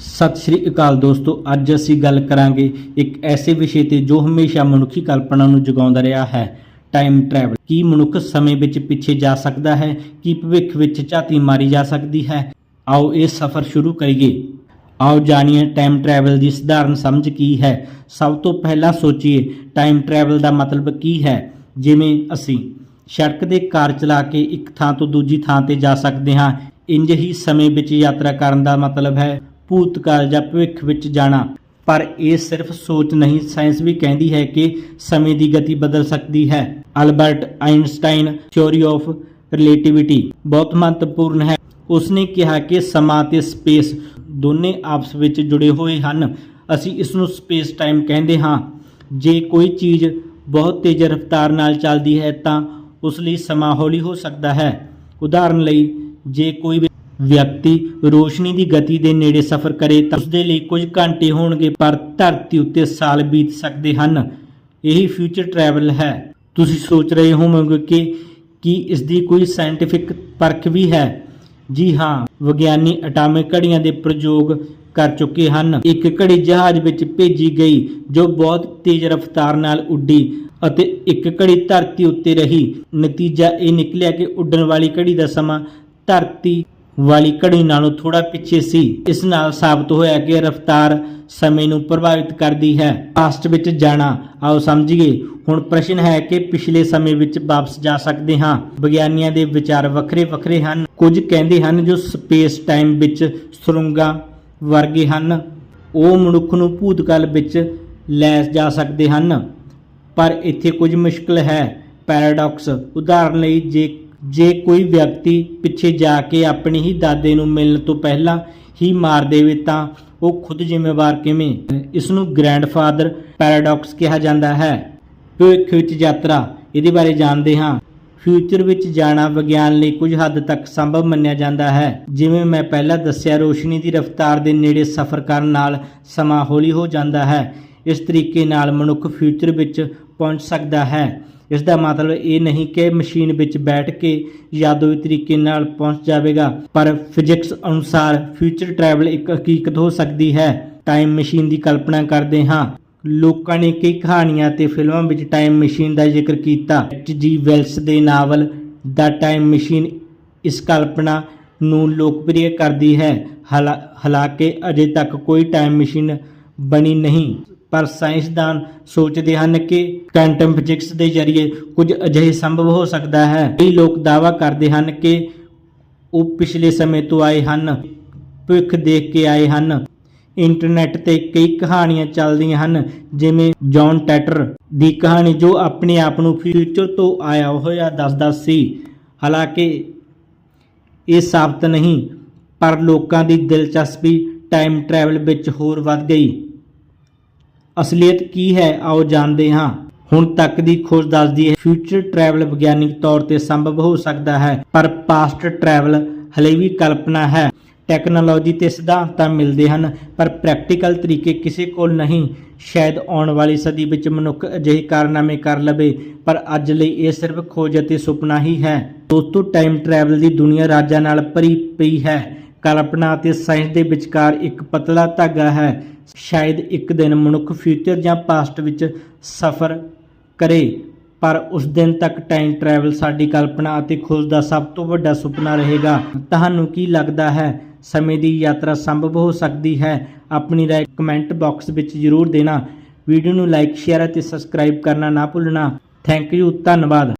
ਸਤਿ ਸ਼੍ਰੀ ਅਕਾਲ ਦੋਸਤੋ, ਅੱਜ ਅਸੀਂ ਗੱਲ ਕਰਾਂਗੇ ਇੱਕ ਐਸੇ ਵਿਸ਼ੇ ਤੇ ਜੋ ਹਮੇਸ਼ਾ ਮਨੁੱਖੀ ਕਲਪਨਾ ਨੂੰ ਜਗਾਉਂਦਾ ਰਿਹਾ ਹੈ ਟਾਈਮ ਟਰੈਵਲ ਕੀ ਮਨੁੱਖ ਸਮੇਂ ਵਿੱਚ ਪਿੱਛੇ ਜਾ ਸਕਦਾ ਹੈ? ਕੀ ਭਵਿੱਖ ਵਿੱਚ ਝਾਤੀ ਮਾਰੀ ਜਾ ਸਕਦੀ ਹੈ? ਆਓ ਇਹ ਸਫ਼ਰ ਸ਼ੁਰੂ ਕਰੀਏ। ਆਓ ਜਾਣੀਏ ਟਾਈਮ ਟਰੈਵਲ ਦੀ ਸਧਾਰਨ ਸਮਝ ਕੀ ਹੈ। ਸਭ ਤੋਂ ਪਹਿਲਾਂ ਸੋਚੀਏ ਟਾਈਮ ਟਰੈਵਲ ਦਾ ਮਤਲਬ ਕੀ ਹੈ? ਜਿਵੇਂ ਅਸੀਂ ਸੜਕ ਦੇ ਕਾਰ ਚਲਾ ਕੇ ਇੱਕ ਥਾਂ ਤੋਂ ਦੂਜੀ ਥਾਂ ਤੇ ਜਾ ਸਕਦੇ ਹਾਂ, ਇੰਜ ਹੀ ਸਮੇਂ ਵਿੱਚ ਯਾਤਰਾ ਕਰਨ ਦਾ ਮਤਲਬ ਹੈ। ਭੂਤਕਾਲ ਜਾਂ ਭਵਿੱਖ ਵਿੱਚ ਜਾਣਾ। ਪਰ ਇਹ ਸਿਰਫ ਸੋਚ ਨਹੀਂ, ਸਾਇੰਸ ਵੀ ਕਹਿੰਦੀ ਹੈ ਕਿ ਸਮੇਂ ਦੀ ਗਤੀ ਬਦਲ ਸਕਦੀ ਹੈ। Albert Einstein theory of relativity ਬਹੁਤ ਮਹੱਤਵਪੂਰਨ ਹੈ। ਉਸਨੇ ਕਿਹਾ ਕਿ ਸਮਾਂ ਤੇ ਸਪੇਸ ਦੋਨੇ ਆਪਸ ਵਿੱਚ ਜੁੜੇ ਹੋਏ ਹਨ। ਅਸੀਂ ਇਸ ਨੂੰ ਸਪੇਸ ਟਾਈਮ ਕਹਿੰਦੇ ਹਾਂ। ਜੇ ਕੋਈ ਚੀਜ਼ ਬਹੁਤ ਤੇਜ਼ ਰਫ਼ਤਾਰ ਨਾਲ ਚੱਲਦੀ ਹੈ ਤਾਂ ਉਸ ਲਈ ਸਮਾਂ ਹੌਲੀ ਹੋ ਸਕਦਾ ਹੈ। ਉਦਾਹਰਨ ਲਈ, ਜੇ ਕੋਈ ਵਿ- ਵਿਅਕਤੀ ਰੋਸ਼ਨੀ ਦੀ ਗਤੀ ਦੇ ਨੇੜੇ ਸਫ਼ਰ ਕਰੇ ਤਾਂ ਉਸ ਦੇ ਲਈ ਕੁਝ ਘੰਟੇ ਹੋਣਗੇ, ਪਰ ਧਰਤੀ ਉੱਤੇ ਸਾਲ ਬੀਤ ਸਕਦੇ ਹਨ। ਇਹੀ ਫਿਊਚਰ ਟਰੈਵਲ ਹੈ। ਤੁਸੀਂ ਸੋਚ ਰਹੇ ਹੋਵੋਗੇ ਕਿ, ਕੀ ਇਸ ਦੀ ਕੋਈ ਸਾਇੰਟਿਫਿਕ ਪਰਖ ਵੀ ਹੈ? ਜੀ ਹਾਂ, ਵਿਗਿਆਨੀ ਐਟਮਿਕ ਘੜੀਆਂ ਦੇ ਪ੍ਰਯੋਗ ਕਰ ਚੁੱਕੇ ਹਨ। ਇੱਕ ਘੜੀ ਜਹਾਜ਼ ਵਿੱਚ ਭੇਜੀ ਗਈ, ਜੋ ਬਹੁਤ ਤੇਜ਼ ਰਫ਼ਤਾਰ ਨਾਲ ਉੱਡੀ ਅਤੇ ਇੱਕ ਘੜੀ ਧਰਤੀ ਉੱਤੇ ਰਹੀ। ਨਤੀਜਾ ਇਹ ਨਿਕਲਿਆ ਕਿ ਉੱਡਣ ਵਾਲੀ ਘੜੀ ਦਾ ਸਮਾਂ ਧਰਤੀ ਵਾਲੀ ਘੜੀ ਨਾਲੋਂ ਥੋੜਾ ਪਿੱਛੇ ਸੀ। ਇਸ ਨਾਲ ਸਾਬਤ ਹੋਇਆ ਕਿ ਰਫ਼ਤਾਰ ਸਮੇਂ ਨੂੰ ਪ੍ਰਭਾਵਿਤ ਕਰਦੀ ਹੈ। ਪਾਸਟ ਵਿੱਚ ਜਾਣਾ। ਆਓ ਸਮਝੀਏ, ਹੁਣ ਪ੍ਰਸ਼ਨ ਹੈ ਕਿ ਪਿਛਲੇ ਸਮੇਂ ਵਿੱਚ ਵਾਪਸ ਜਾ ਸਕਦੇ ਹਾਂ। ਵਿਗਿਆਨੀਆਂ ਦੇ ਵਿਚਾਰ ਵੱਖਰੇ ਵੱਖਰੇ ਹਨ। ਕੁਝ ਕਹਿੰਦੇ ਹਨ ਜੋ ਸਪੇਸ ਟਾਈਮ ਵਿੱਚ ਸੁਰੰਗਾਂ ਵਰਗੇ ਹਨ। ਉਹ ਮਨੁੱਖ ਨੂੰ ਭੂਤਕਾਲ ਵਿੱਚ ਲੈ ਜਾ ਸਕਦੇ ਹਨ। ਪਰ ਇੱਥੇ ਕੁਝ ਮੁਸ਼ਕਲ ਹੈ। ਪੈਰਾਡਾਕਸ। ਉਦਾਹਰਨ ਲਈ ਜੇ ਜੇ ਕੋਈ ਵਿਅਕਤੀ ਪਿੱਛੇ ਜਾ ਕੇ ਆਪਣੇ ਹੀ ਦਾਦੇ ਨੂੰ ਮਿਲਣ ਤੋਂ ਪਹਿਲਾਂ ਹੀ ਮਾਰ ਦੇਵੇ ਤਾਂ ਉਹ ਖੁਦ ਜ਼ਿੰਮੇਵਾਰ ਕਿਵੇਂ? ਇਸ ਨੂੰ ਗ੍ਰੈਂਡਫਾਦਰ ਪੈਰਾਡਾਕਸ ਕਿਹਾ ਜਾਂਦਾ ਹੈ। ਭਵਿੱਖ ਵਿੱਚ ਯਾਤਰਾ, ਇਹਦੇ ਬਾਰੇ ਜਾਣਦੇ ਹਾਂ। ਫਿਊਚਰ ਵਿੱਚ ਜਾਣਾ ਵਿਗਿਆਨ ਲਈ ਕੁਝ ਹੱਦ ਤੱਕ ਸੰਭਵ ਮੰਨਿਆ ਜਾਂਦਾ ਹੈ। ਜਿਵੇਂ ਮੈਂ ਪਹਿਲਾਂ ਦੱਸਿਆ, ਰੋਸ਼ਨੀ ਦੀ ਰਫ਼ਤਾਰ ਦੇ ਨੇੜੇ ਸਫ਼ਰ ਕਰਨ ਨਾਲ ਸਮਾਂ ਹੌਲੀ ਹੋ ਜਾਂਦਾ ਹੈ। ਇਸ ਤਰੀਕੇ ਨਾਲ ਮਨੁੱਖ ਫਿਊਚਰ ਵਿੱਚ ਪਹੁੰਚ ਸਕਦਾ ਹੈ। ਇਸ ਦਾ ਮਤਲਬ ਇਹ ਨਹੀਂ ਕਿ ਮਸ਼ੀਨ ਵਿੱਚ ਬੈਠ ਕੇ ਯਾਦੋਈ ਤਰੀਕੇ ਨਾਲ ਪਹੁੰਚ ਜਾਵੇਗਾ, ਪਰ ਫਿਜ਼ਿਕਸ ਅਨੁਸਾਰ ਫਿਊਚਰ ਟਰੈਵਲ ਇੱਕ ਹਕੀਕਤ ਹੋ ਸਕਦੀ ਹੈ। ਟਾਈਮ ਮਸ਼ੀਨ ਦੀ ਕਲਪਨਾ ਕਰਦੇ ਹਾਂ। ਲੋਕਾਂ ਨੇ ਕਈ ਕਹਾਣੀਆਂ ਤੇ ਫਿਲਮਾਂ ਵਿੱਚ ਟਾਈਮ ਮਸ਼ੀਨ ਦਾ ਜ਼ਿਕਰ ਕੀਤਾ। ਐਚ ਜੀ ਵੈਲਸ ਦੇ ਨਾਵਲ ਦਾ ਟਾਈਮ ਮਸ਼ੀਨ ਇਸ ਕਲਪਨਾ ਨੂੰ ਲੋਕਪ੍ਰਿਯ ਕਰਦੀ ਹੈ। ਹਾਲਾ- ਹਾਲਾਂਕਿ ਅਜੇ ਤੱਕ ਕੋਈ ਟਾਈਮ ਮਸ਼ੀਨ ਬਣੀ ਨਹੀਂ। ਪਰ ਸਾਇੰਸਦਾਨ ਸੋਚਦੇ ਹਨ ਕਿ ਕੁਆਂਟਮ ਫਿਜ਼ਿਕਸ ਦੇ ਜ਼ਰੀਏ ਕੁਝ ਅਜਿਹੇ ਸੰਭਵ ਹੋ ਸਕਦਾ ਹੈ। ਕਈ ਲੋਕ ਦਾਅਵਾ ਕਰਦੇ ਹਨ ਕਿ ਉਹ ਪਿਛਲੇ ਸਮੇਂ ਤੋਂ ਆਏ ਹਨ, ਭਵਿੱਖ ਦੇਖ ਕੇ ਆਏ ਹਨ। ਇੰਟਰਨੈਟ ਤੇ ਕਈ ਕਹਾਣੀਆਂ ਚੱਲਦੀਆਂ ਹਨ, ਜਿਵੇਂ ਜੌਨ ਟੈਟਰ ਦੀ ਕਹਾਣੀ ਜੋ ਆਪਣੇ ਆਪ ਨੂੰ ਫਿਊਚਰ ਤੋਂ ਆਇਆ ਹੋਇਆ ਦੱਸਦਾ ਸੀ। ਹਾਲਾਂਕਿ ਇਹ ਸਾਬਤ ਨਹੀਂ, ਪਰ ਲੋਕਾਂ ਦੀ ਦਿਲਚਸਪੀ ਟਾਈਮ ਟਰੈਵਲ ਵਿੱਚ ਹੋਰ ਵੱਧ ਗਈ। ਅਸਲੀਅਤ ਕੀ ਹੈ, ਆਓ ਜਾਣਦੇ ਹਾਂ। ਹੁਣ ਤੱਕ ਦੀ ਖੋਜ ਦੱਸਦੀ ਹੈ ਫਿਊਚਰ ਟਰੈਵਲ ਵਿਗਿਆਨਿਕ ਤੌਰ ਤੇ ਸੰਭਵ ਹੋ ਸਕਦਾ ਹੈ, ਪਰ ਪਾਸਟ ਟਰੈਵਲ ਹਲੇ ਵੀ ਕਲਪਨਾ ਹੈ। ਟੈਕਨੋਲੋਜੀ ਤੇ ਸਿਧਾਂਤ ਤਾਂ ਮਿਲਦੇ ਹਨ, ਪਰ ਪ੍ਰੈਕਟੀਕਲ ਤਰੀਕੇ ਕਿਸੇ ਕੋਲ ਨਹੀਂ। ਸ਼ਾਇਦ ਆਉਣ ਵਾਲੀ ਸਦੀ ਵਿੱਚ ਮਨੁੱਖ ਅਜਿਹੇ ਕਾਰਨਾਮੇ ਕਰ ਲਵੇ, ਪਰ ਅੱਜ ਲਈ ਇਹ ਸਿਰਫ ਖੋਜ ਅਤੇ ਸੁਪਨਾ ਹੀ ਹੈ। ਦੋਸਤੋ ਟਾਈਮ ਟਰੈਵਲ ਦੀ ਦੁਨੀਆ ਰਾਜਾਂ ਨਾਲ ਭਰੀ ਪਈ ਹੈ। ਕਲਪਨਾ ਅਤੇ ਸਾਇੰਸ ਦੇ ਵਿਚਕਾਰ ਇੱਕ ਪਤਲਾ ਧਾਗਾ ਹੈ। ਸ਼ਾਇਦ ਇੱਕ ਦਿਨ ਮਨੁੱਖ ਫਿਊਚਰ ਜਾਂ ਪਾਸਟ ਵਿੱਚ ਸਫ਼ਰ ਕਰੇ, ਪਰ ਉਸ ਦਿਨ ਤੱਕ ਟਾਈਮ ਟਰੈਵਲ ਸਾਡੀ ਕਲਪਨਾ ਅਤੇ ਖੋਜ ਦਾ ਸਭ ਤੋਂ ਵੱਡਾ ਸੁਪਨਾ ਰਹੇਗਾ। ਤੁਹਾਨੂੰ ਕੀ ਲੱਗਦਾ ਹੈ? ਸਮੇਂ ਦੀ ਯਾਤਰਾ ਸੰਭਵ ਹੋ ਸਕਦੀ ਹੈ? ਆਪਣੀ ਰਾਏ ਕਮੈਂਟ ਬਾਕਸ ਵਿੱਚ ਜ਼ਰੂਰ ਦੇਣਾ। ਵੀਡੀਓ ਨੂੰ ਲਾਈਕ ਸ਼ੇਅਰ ਅਤੇ ਸਬਸਕ੍ਰਾਈਬ ਕਰਨਾ ਨਾ ਭੁੱਲਣਾ। ਥੈਂਕ ਯੂ ਧੰਨਵਾਦ।